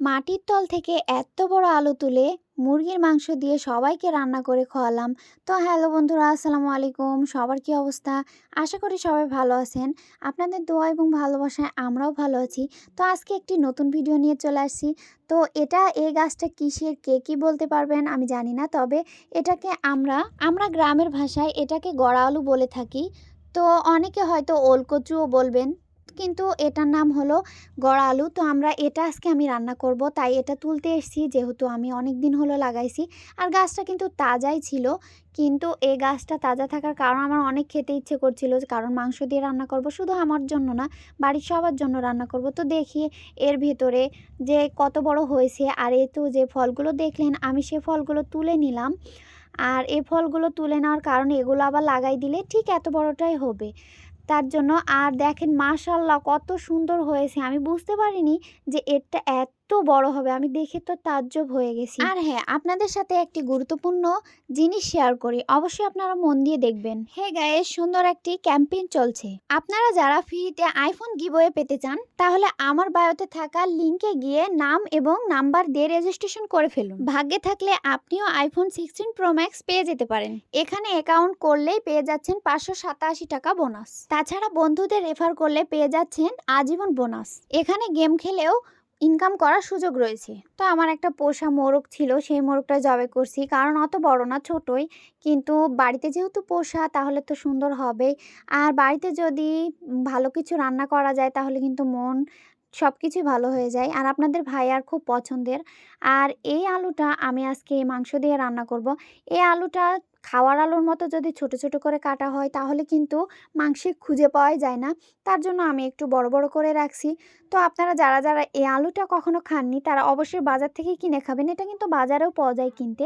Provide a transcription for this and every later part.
মাটির তল থেকে এত বড় আলু তুলে মুরগির মাংস দিয়ে সবাইকে রান্না করে খাওয়ালাম। তো হ্যালো বন্ধুরা, আসসালামু আলাইকুম। সবার কি অবস্থা? আশা করি সবাই ভালো আছেন। আপনাদের দোয়া এবং ভালোবাসায় আমরাও ভালো আছি। তো আজকে একটি নতুন ভিডিও নিয়ে চলে আসছি। তো এটা, এই গাছটা কিসের, কে কী বলতে পারবেন আমি জানি না। তবে এটাকে আমরা আমরা গ্রামের ভাষায় এটাকে গড়া আলু বলে থাকি। তো অনেকে হয়তো ওলকচুও বলবেন। কিন্তু এটার নাম হলো গড়া আলু। তো আমরা এটা আজকে আমি রান্না করব, তাই এটা তুলতে এসেছি। যেহেতু আমি অনেক দিন হলো লাগাইছি। আর গাছটা কিন্তু তাজাই ছিল, কিন্তু এই গাছটা তাজা থাকার কারণ আমার অনেক খেতে ইচ্ছে করছিল, কারণ মাংস দিয়ে রান্না করব। শুধু আমার জন্য না, বাড়ির সবার জন্য রান্না করব। তো দেখি এর ভেতরে যে কত বড় হয়েছে আর এ তো যে ফলগুলো দেখলেন, আমি সে ফলগুলো তুলে নিলাম। আর এই ফলগুলো তুলে নেওয়ার কারণে এগুলো আবার লাগাই দিলে ঠিক এত বড়টাই হবে। তার জন্য আর দেখেন মাশাল্লাহ কত সুন্দর হয়েছে। আমি বুঝতে পারিনি যে এটা এত বড় হবে, আমি দেখে তো তাজ্জব হয়ে গেছি। আর হ্যাঁ আপনাদের সাথে একটি গুরুত্বপূর্ণ জিনিস শেয়ার করি, অবশ্যই আপনারা মন দিয়ে দেখবেন। হে গায়ে সুন্দর একটি ক্যাম্পেইন চলছে। আপনারা যারা ফ্রিতে আইফোন গিবয়ে পেতে চান, তাহলে আমার বায়োতে থাকা লিংকে গিয়ে নাম এবং নাম্বার দিয়ে রেজিস্ট্রেশন করে ফেলুন। ভাগ্যে থাকলে আপনিও আইফোন সিক্সটিন প্রো ম্যাক্স পেয়ে যেতে পারেন। এখানে অ্যাকাউন্ট করলেই পেয়ে যাচ্ছেন পাঁচশো সাতাশি টাকা বোনাস। তাছাড়া বন্ধুদের রেফার করলে পেয়ে যাচ্ছেন আজীবন বোনাস। এখানে গেম খেলেও ইনকাম করার সুযোগ রয়েছে। তো আমার একটা পোষা মোরগ ছিল, সেই মোরগটা জবে করছি। কারণ অত বড় না, ছোটই। কিন্তু বাড়িতে যেহেতু পোষা, তাহলে তো সুন্দর হবেই আর বাড়িতে যদি ভালো কিছু রান্না করা যায়, তাহলে কিন্তু মন সব কিছুই ভালো হয়ে যায়। আর আপনাদের ভাই আর খুব পছন্দের। আর এই আলুটা আমি আজকে মাংস দিয়ে রান্না করব। এই আলুটা খাওয়ার আলুর মতো যদি ছোট ছোট করে কাটা হয়, তাহলে কিন্তু মাংসে খুঁজে পাওয়াই যায় না। তার জন্য আমি একটু বড় বড় করে রাখছি। তো আপনারা যারা যারা এই আলুটা কখনো খাননি, তারা অবশ্যই বাজার থেকে কিনে খাবেন। এটা কিন্তু বাজারেও পাওয়া যায় কিনতে।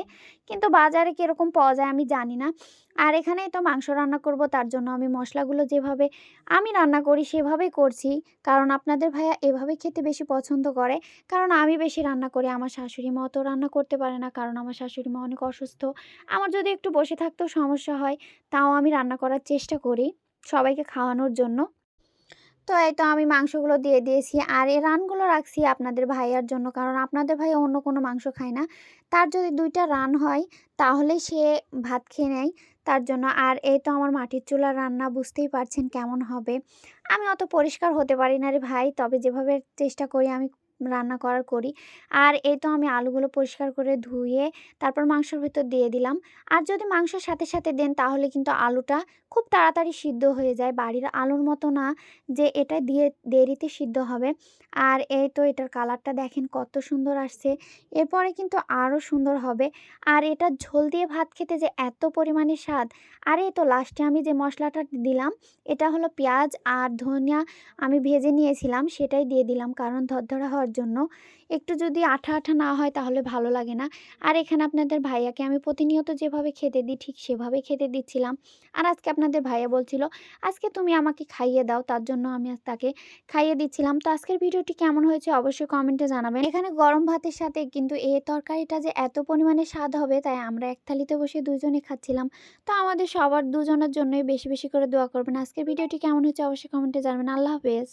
কিন্তু বাজারে কীরকম পাওয়া যায় আমি জানি না। আর এখানেই তো মাংস রান্না করব, তার জন্য আমি মশলাগুলো যেভাবে আমি রান্না করি, সেভাবেই করছি। কারণ আপনাদের ভাইয়া এভাবে খেতে বেশি পছন্দ করে। কারণ আমি বেশি রান্না করি, আমার শাশুড়ি মা রান্না করতে পারে না, কারণ আমার শাশুড়ি মা অনেক অসুস্থ। আমার যদি একটু বসে থাকতেও সমস্যা হয়, তাও আমি রান্না করার চেষ্টা করি সবাইকে খাওয়ানোর জন্য। তো এই তো আমি মাংসগুলো দিয়ে দিয়েছি আর এই রানগুলো রাখছি আপনাদের ভাইয়ার জন্য কারণ আপনাদের ভাই অন্য কোনো মাংস খায় না। তার যদি দুইটা রান হয় তাহলে সে ভাত খেয়ে নেয় তার জন্য। আর এই তো আমার মাটির চুলার রান্না বুঝতেই পারছেন কেমন হবে। আমি অত পরিষ্কার হতে পারি না রে ভাই, তবে যেভাবে চেষ্টা করি আমি রান্না করার করি। আর এই তো আমি আলুগুলো পরিষ্কার করে ধুয়ে তারপর মাংসর ভিতর দিয়ে দিলাম। আর যদি মাংসর সাথে সাথে দেন তাহলে কিন্তু আলুটা খুব তাড়াতাড়ি সিদ্ধ হয়ে যায়। বাড়ির আলুর মতো না যে এটা দিয়ে দেরিতে সিদ্ধ হবে। আর এই তো এটার কালারটা দেখেন কত সুন্দর আসছে। এরপরে কিন্তু আরও সুন্দর হবে। আর এটা ঝোল দিয়ে ভাত খেতে যে এত পরিমাণে স্বাদ। আর এই তো লাস্টে আমি যে মশলাটা দিলাম, এটা হলো পেঁয়াজ আর ধনিয়া আমি ভেজে নিয়েছিলাম, সেটাই দিয়ে দিলাম। কারণ ধরধরা হওয়ার জন্য। একটু যদি আঠা আঠা না হয় তাহলে ভালো লাগে না। আর এখানে আপনাদের ভাইয়াকে আমি প্রতিনিয়ত যেভাবে খেতে দিই ঠিক সেভাবে খেতে দিচ্ছিলাম। আর আজকে আপনাদের ভাইয়া বলছিল, আজকে তুমি আমাকে খাইয়ে দাও, তার জন্য আমি তাকে খাইয়ে দিচ্ছিলাম। তো আজকের ভিডিওটি কেমন হয়েছে অবশ্যই কমেন্টে জানাবেন। এখানে গরম ভাতের সাথে কিন্তু এই তরকারিটা যে এত পরিমাণে স্বাদ হবে, তাই আমরা এক থালিতে বসে দুজনে খাচ্ছিলাম। তো আমাদের সবার দুজনের জন্যই বেশি বেশি করে দোয়া করবেন। আজকের ভিডিওটি কেমন হয়েছে অবশ্যই কমেন্টে জানাবেন। আল্লাহ হাফেজ।